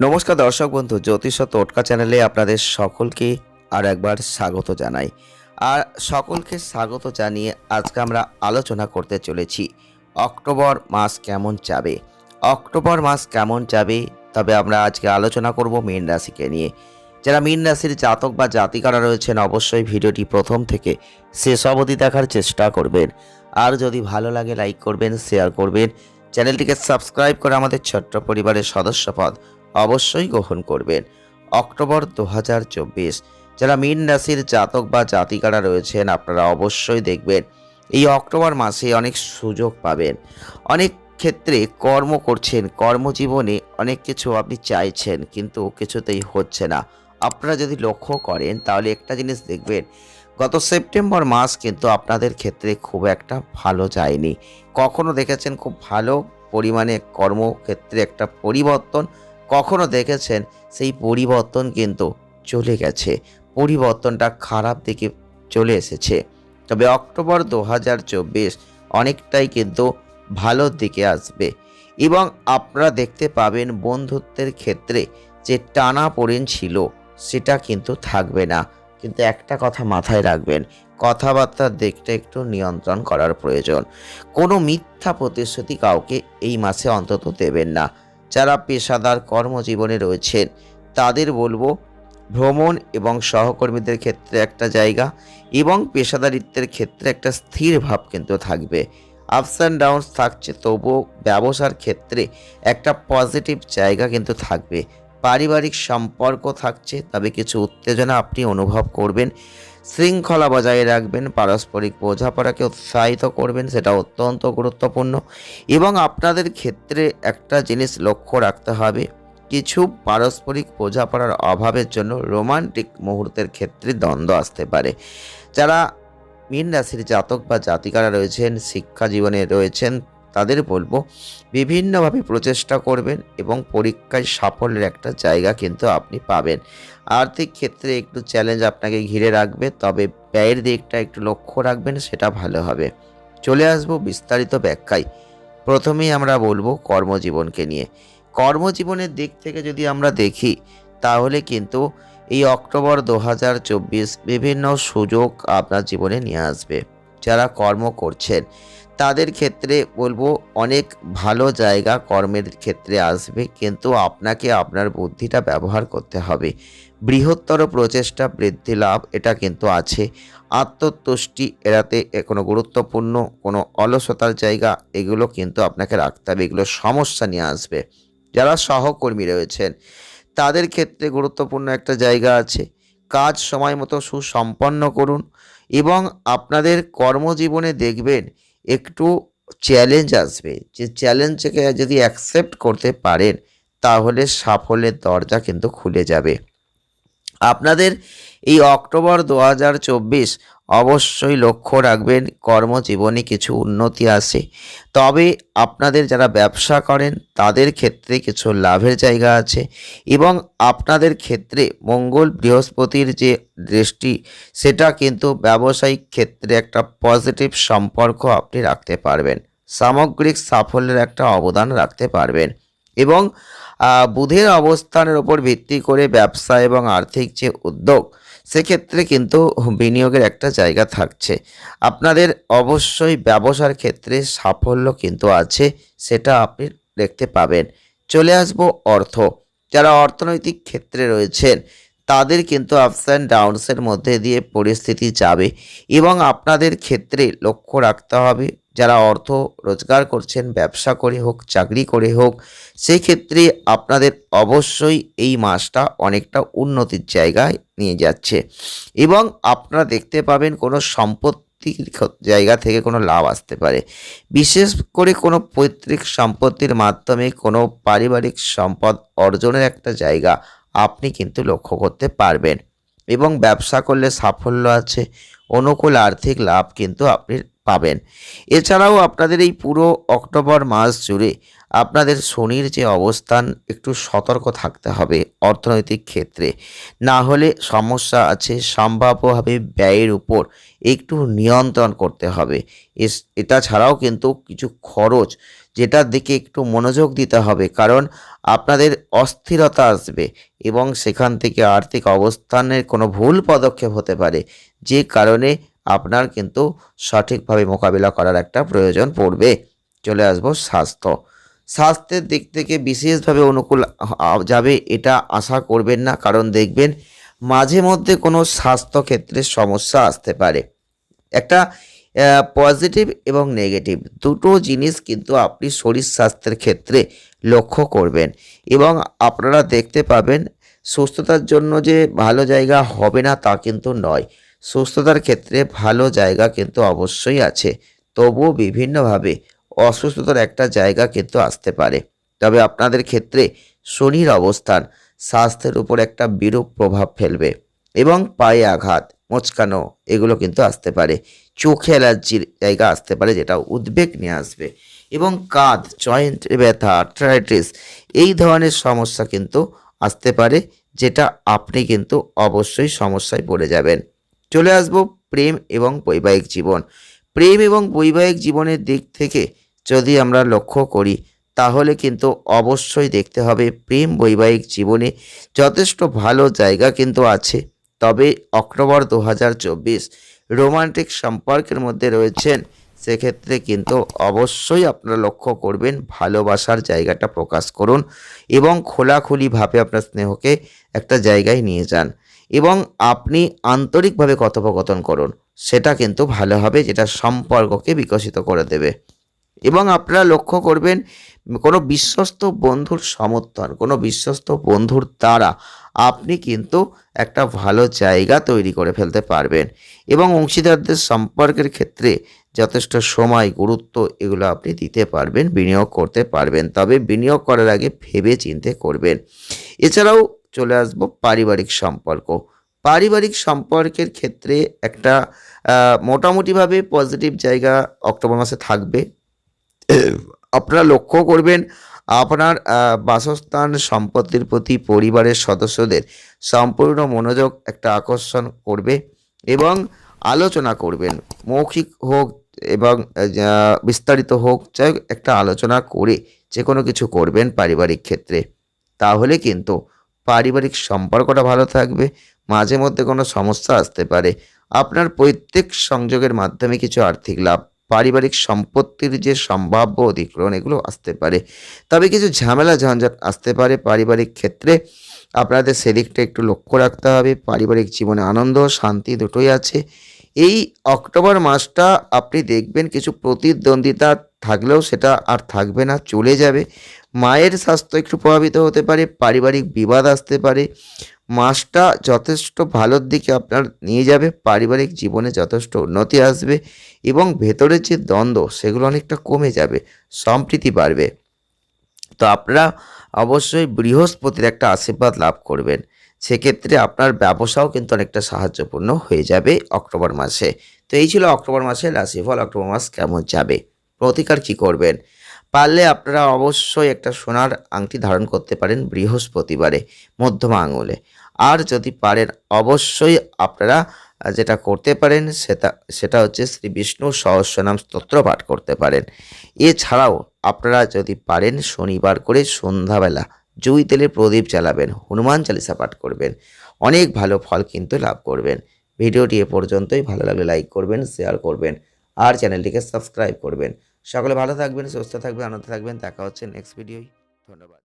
নমস্কার দর্শক বন্ধু, জ্যোতিষ টোটকা চ্যানেলে আপনাদের সকলকে আর একবার স্বাগত জানাই। আর সকলকে স্বাগত জানিয়ে আজকে আমরা আলোচনা করতে চলেছি, অক্টোবর মাস কেমন যাবে? অক্টোবর মাস কেমন যাবে? তবে আমরা আজকে আলোচনা করব মীন রাশিকে নিয়ে। যারা মীন রাশির জাতক বা জাতিকারা রয়েছেন, অবশ্যই ভিডিওটি প্রথম থেকে শেষ অবধি দেখার চেষ্টা করবেন। আর যদি ভালো লাগে, লাইক করবেন, শেয়ার করবেন। চ্যানেলটিকে সাবস্ক্রাইব করে আমাদের ছোট্ট পরিবারের সদস্যপদ অবশ্যই গ্রহণ করবেন। অক্টোবর দু হাজার চব্বিশ। যারা মীন রাশির জাতক বা জাতিকারা রয়েছেন, আপনারা অবশ্যই দেখবেন এই অক্টোবর মাসে অনেক সুযোগ পাবেন। অনেক ক্ষেত্রে কর্ম করছেন, কর্মজীবনে অনেক কিছু আপনি চাইছেন, কিন্তু কিছুতেই হচ্ছে না। আপনারা যদি লক্ষ্য করেন, তাহলে একটা জিনিস দেখবেন, গত সেপ্টেম্বর মাস কিন্তু আপনাদের ক্ষেত্রে খুব একটা ভালো যায়নি। কখনো দেখেছেন খুব ভালো পরিমাণে কর্মক্ষেত্রে একটা পরিবর্তন কখনো দেখেছেন সেই পরিবর্তন কিন্তু চলে গেছে। পরিবর্তনটা খারাপ দিকে চলে এসেছে। তবে অক্টোবর দু হাজার চব্বিশ অনেকটাই কিন্তু ভালোর দিকে আসবে এবং আপনারা দেখতে পাবেন বন্ধুত্বের ক্ষেত্রে যে টানা পড়েন ছিল সেটা কিন্তু থাকবে না। কিন্তু একটা কথা মাথায় রাখবেন কথাবার্তার দিকটা একটু নিয়ন্ত্রণ করার প্রয়োজন। কোনো মিথ্যা প্রতিশ্রুতি কাউকে এই মাসে অন্তত দেবেন না। যারা পেশাদার কর্মজীবনে রয়েছেন, তাদের বলব ভ্রমণ এবং সহকর্মীদের ক্ষেত্রে একটা জায়গা এবং পেশাদারিত্বের ক্ষেত্রে একটা স্থির ভাব কিন্তু থাকবে। আপস অ্যান্ড ডাউনস থাকছে, তবুও ব্যবসার ক্ষেত্রে একটা পজিটিভ জায়গা কিন্তু থাকবে। পারিবারিক সম্পর্ক থাকছে, তবে কিছু উত্তেজনা আপনি অনুভব করবেন। শৃঙ্খলা বজায় রাখবেন, পারস্পরিক বোঝাপড়াকে উৎসাহিত করবেন, সেটা অত্যন্ত গুরুত্বপূর্ণ। এবং আপনাদের ক্ষেত্রে একটা জিনিস লক্ষ্য রাখতে হবে, কিছু পারস্পরিক বোঝাপড়ার অভাবের জন্য রোমান্টিক মুহূর্তের ক্ষেত্রে দ্বন্দ্ব আসতে পারে। যারা মীন রাশির জাতক বা জাতিকারা রয়েছেন, শিক্ষা জীবনে রয়েছেন তাদের বলব, বিভিন্নভাবে প্রচেষ্টা করবেন এবং পরীক্ষায় সাফল্যের একটা জায়গা কিন্তু আপনি পাবেন। আর্থিক ক্ষেত্রে একটু চ্যালেঞ্জ আপনাকে ঘিরে রাখবে, তবে ব্যয়ের দিকটা একটু লক্ষ্য রাখবেন, সেটা ভালো হবে। চলে আসব বিস্তারিত ব্যাখ্যায়। প্রথমেই আমরা বলব কর্মজীবনকে নিয়ে। কর্মজীবনের দিক থেকে যদি আমরা দেখি, তাহলে কিন্তু এই অক্টোবর দু হাজার চব্বিশ বিভিন্ন সুযোগ আপনার জীবনে নিয়ে আসবে। যারা কর্ম করছেন তাদের ক্ষেত্রে বলব অনেক ভালো জায়গা কর্মের ক্ষেত্রে আসবে, কিন্তু আপনাকে আপনার বুদ্ধিটা ব্যবহার করতে হবে। বৃহত্তর প্রচেষ্টা, বৃদ্ধি, লাভ, এটা কিন্তু আছে। আত্মতুষ্টি এড়াতে কোনো গুরুত্বপূর্ণ, কোনো অলসতার জায়গা, এগুলো কিন্তু আপনাকে রাখতে হবে, এগুলো সমস্যা নিয়ে আসবে। যারা সহকর্মী রয়েছেন, তাদের ক্ষেত্রে গুরুত্বপূর্ণ একটা জায়গা আছে। কাজ সময় মতো সুসম্পন্ন করুন এবং আপনাদের কর্মজীবনে দেখবেন একটু চ্যালেঞ্জ আসবে। যে চ্যালেঞ্জকে যদি অ্যাকসেপ্ট করতে পারেন, তাহলে সাফল্যের দরজা কিন্তু খুলে যাবে। আপনাদের এই অক্টোবর দু হাজার চব্বিশ অবশ্যই লক্ষ্য রাখবেন, কর্মজীবনে কিছু উন্নতি আসে। তবে আপনাদের যারা ব্যবসা করেন, তাদের ক্ষেত্রে কিছু লাভের জায়গা আছে এবং আপনাদের ক্ষেত্রে মঙ্গল বৃহস্পতির যে দৃষ্টি, সেটা কিন্তু ব্যবসায়িক ক্ষেত্রে একটা পজিটিভ সম্পর্ক আপনি রাখতে পারবেন। সামগ্রিক সাফল্যের একটা অবদান রাখতে পারবেন এবং বুধের অবস্থানের উপর ভিত্তি করে ব্যবসা এবং আর্থিক যে উদ্যোগ সেক্ষেত্রে কিন্তু বিনিয়োগের একটা জায়গা থাকছে। আপনাদের অবশ্যই ব্যবসার ক্ষেত্রে সাফল্য কিন্তু আছে, সেটা আপনি দেখতে পাবেন। চলে আসব অর্থ। যারা অর্থনৈতিক ক্ষেত্রে রয়েছেন তাদের কিন্তু আপস অ্যান্ড ডাউনসের মধ্যে দিয়ে পরিস্থিতি যাবে এবং আপনাদের ক্ষেত্রে লক্ষ্য রাখতে হবে, যারা অর্থ রোজগার করছেন, ব্যবসা করে হোক, চাকরি করে হোক সেই ক্ষেত্রে আপনাদের অবশ্যই এই মাসটা অনেকটা উন্নতির জায়গায় নিয়ে যাচ্ছে এবং আপনারা দেখতে পাবেন কোনো সম্পত্তির জায়গা থেকে কোনো লাভ আসতে পারে। বিশেষ করে কোনো পৈতৃক সম্পত্তির মাধ্যমে কোনো পারিবারিক সম্পদ অর্জনের একটা জায়গা আপনি কিন্তু লক্ষ্য করতে পারবেন। এবং ব্যবসা করলে সাফল্য আছে, অনুকূল আর্থিক লাভ কিন্তু আপনি পাবেন। এছাড়াও আপনাদের এই পুরো অক্টোবর মাস জুড়ে আপনাদের শনির যে অবস্থান, একটু সতর্ক থাকতে হবে অর্থনৈতিক ক্ষেত্রে। না হলে সমস্যা আছে, সম্ভাব্যভাবে ব্যয়ের উপর একটু নিয়ন্ত্রণ করতে হবে। এটা ছাড়াও কিন্তু কিছু খরচ যেটার দিকে একটু মনোযোগ দিতে হবে, কারণ আপনাদের অস্থিরতা আসবে এবং সেখান থেকে আর্থিক অবস্থানের কোনো ভুল পদক্ষেপ হতে পারে, যে কারণে আপনার কিন্তু সঠিকভাবে মোকাবিলা করার একটা প্রয়োজন পড়বে। চলে আসব স্বাস্থ্য। স্বাস্থ্যের দিক থেকে বিশেষভাবে অনুকূল যাবে এটা আশা করবেন না, কারণ দেখবেন মাঝে মধ্যে কোনো স্বাস্থ্য ক্ষেত্রে সমস্যা আসতে পারে। একটা পজিটিভ এবং নেগেটিভ দুটো জিনিস কিন্তু আপনি শরীর স্বাস্থ্যের ক্ষেত্রে লক্ষ্য করবেন এবং আপনারা দেখতে পাবেন সুস্থতার জন্য যে ভালো জায়গা হবে না তা কিন্তু নয়। সুস্থতার ক্ষেত্রে ভালো জায়গা কিন্তু অবশ্যই আছে। তবুও বিভিন্নভাবে অসুস্থতার একটা জায়গা কিন্তু আসতে পারে। তবে আপনাদের ক্ষেত্রে শনির অবস্থান স্বাস্থ্যের উপর একটা বিরূপ প্রভাব ফেলবে এবং পায়ে আঘাত। মোচকানো, এগুলো কিন্তু আসতে পারে। চোখে অ্যালার্জির জায়গা আসতে পারে, যেটা উদ্বেগ নিয়ে আসবে। এবং কাঁধ, জয়েন্ট ব্যথা, আর্থ্রাইটিস, এই ধরনের সমস্যা কিন্তু আসতে পারে, যেটা আপনি কিন্তু অবশ্যই সমস্যায় পড়ে যাবেন। চলে আসব প্রেম এবং বৈবাহিক জীবন। প্রেম এবং বৈবাহিক জীবনের দিক থেকে যদি আমরা লক্ষ্য করি, তাহলে কিন্তু অবশ্যই দেখতে হবে প্রেম বৈবাহিক জীবনে যথেষ্ট ভালো জায়গা কিন্তু আছে। তবে অক্টোবর দু হাজার চব্বিশ রোমান্টিক সম্পর্কের মধ্যে রয়েছেন, সেক্ষেত্রে কিন্তু অবশ্যই আপনারা লক্ষ্য করবেন, ভালোবাসার জায়গাটা প্রকাশ করুন এবং খোলাখুলিভাবে আপনার স্নেহকে একটা জায়গায় নিয়ে যান এবং আপনি আন্তরিকভাবে কথোপকথন করুন, সেটা কিন্তু ভালো হবে যেটা সম্পর্ককে বিকশিত করে দেবে। এবং আপনারা লক্ষ্য করবেন, কোনো বিশ্বস্ত বন্ধুর সমর্থন, কোনো বিশ্বস্ত বন্ধুর দ্বারা আপনি কিন্তু একটা ভালো জায়গা তৈরি করে ফেলতে পারবেন। এবং অংশীদারদের সম্পর্কের ক্ষেত্রে যথেষ্ট সময়, গুরুত্ব এগুলো আপনি দিতে পারবেন, বিনিয়োগ করতে পারবেন। তবে বিনিয়োগ করার আগে ভেবে চিন্তে করবেন। এছাড়াও চলে আসব পারিবারিক সম্পর্ক। পারিবারিক সম্পর্কের ক্ষেত্রে একটা মোটামুটিভাবে পজিটিভ জায়গা অক্টোবর মাসে থাকবে। আপনারা লক্ষ্য করবেন আপনার বাসস্থান সম্পত্তির প্রতি পরিবারের সদস্যদের সম্পূর্ণ মনোযোগ একটা আকর্ষণ করবে এবং আলোচনা করবেন। মৌখিক হোক এবং বিস্তারিত হোক হোক, একটা আলোচনা করে যে কোনো কিছু করবেন পারিবারিক ক্ষেত্রে। তাহলে কিন্তু পারিবারিক সম্পর্কটা ভালো থাকবে মাঝে মধ্যে কোনো সমস্যা আসতে পারে। আপনার প্রত্যেক সংযোগের মাধ্যমে কিছু আর্থিক লাভ পারিবারিক সম্পত্তির যে সম্ভাব্য অধিগ্রহণ, এগুলো আসতে পারে। তবে কিছু ঝামেলা, ঝঞ্ঝাট আসতে পারে। পারিবারিক ক্ষেত্রে আপনাদের সেদিকটা একটু লক্ষ্য রাখতে হবে। পারিবারিক জীবনে আনন্দ, শান্তি দুটোই আছে। এই অক্টোবর মাসটা আপনি দেখবেন কিছু প্রতিদ্বন্দ্বিতা থাকলেও সেটা আর থাকবে না, চলে যাবে। মায়ের স্বাস্থ্য একটু প্রভাবিত হতে পারে, পারিবারিক বিবাদ আসতে পারে। মাসটা যথেষ্ট ভালোর দিকে আপনার নিয়ে যাবে, পারিবারিক জীবনে যথেষ্ট উন্নতি আসবে এবং ভেতরের যে দ্বন্দ্ব সেগুলো অনেকটা কমে যাবে, সম্প্রীতি বাড়বে। তো আপনারা অবশ্যই বৃহস্পতির একটা আশীর্বাদ লাভ করবেন। সেক্ষেত্রে আপনার ব্যবসাও কিন্তু অনেকটা সাহায্যপূর্ণ হয়ে যাবে অক্টোবর মাসে। তো এই ছিল অক্টোবর মাসের রাশিফল, অক্টোবর মাস কেমন যাবে? প্রতিকার কি করবেন? পারলে আপনারা অবশ্যই একটা সোনার আংটি ধারণ করতে পারেন বৃহস্পতিবারে, মধ্যমা আঙুলে। আর যদি পারেন, অবশ্যই আপনারা যেটা করতে পারেন, সেটা সেটা হচ্ছে শ্রী বিষ্ণু সহস্রনাম স্তোত্র পাঠ করতে পারেন। এছাড়াও আপনারা যদি পারেন, শনিবার করে সন্ধ্যাবেলা জুই তেলে প্রদীপ জ্বালাবেন, হনুমান চালিসা পাঠ করবেন, অনেক ভালো ফল কিন্তু লাভ করবেন। ভিডিওটি এ পর্যন্তই, ভালো লাগলে লাইক করবেন, শেয়ার করবেন, আর চ্যানেলটিকে সাবস্ক্রাইব করবেন। সকলে ভালো থাকবেন, সুস্থ থাকবেন, আনন্দ থাকবেন, দেখা হচ্ছে নেক্সট ভিডিওই ধন্যবাদ।